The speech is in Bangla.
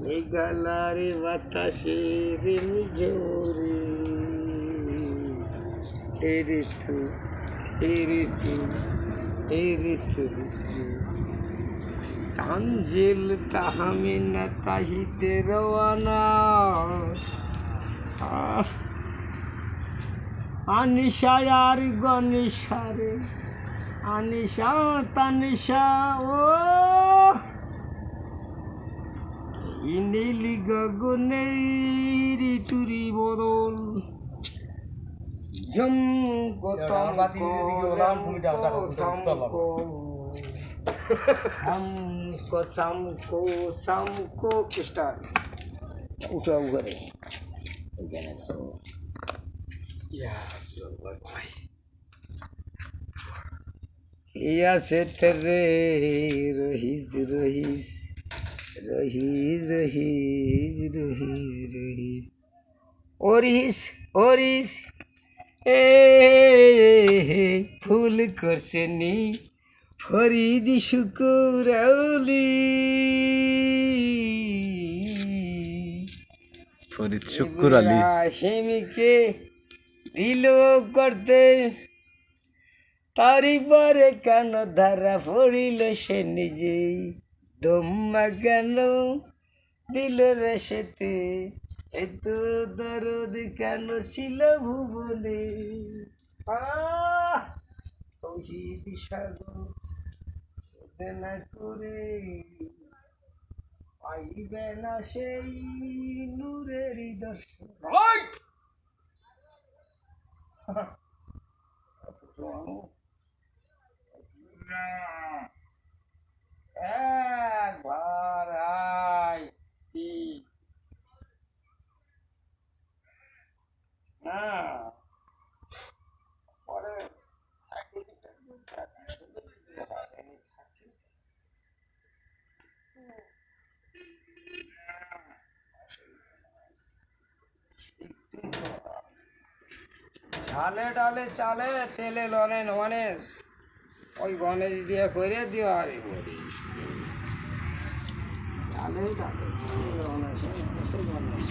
মেঘালারে বাতাসে রে মিজোরে এ ঋতু এ ঋতু এ ঋতু কাঞ্জেল তাহামে না তাহিতে রওয়ানা আহ আনিশা আর গনিশারে, আনিশা, তানিশা, ও গগনের ঋতুরি বদল। সামকো সামকো সামকো স্টার। উঠা উগারে এখানে দাও। ইয়া সে তেরে রহিস রহিস। রহিস রহিস রহিস রহিস ওরিস ওরিস এ ফুল করছে নি। ফরিদি শুকুরাউলি ফরিদ শুক্কুর আলী। হেমিকে দিল করতে তারি পরে কেন ধারা পড়িল সে নিজেই। কেন দিল রে সেতে এত দরদ কেন ছিল ভুবনে? না করে পাইবে না সেই নূরেরই দর্শন একবার পরে ঝালে ডালে চালে, তেলে লনে গণেশ ওই গণেশ দিয়ে করে দিও আরে গণেশ গণেশ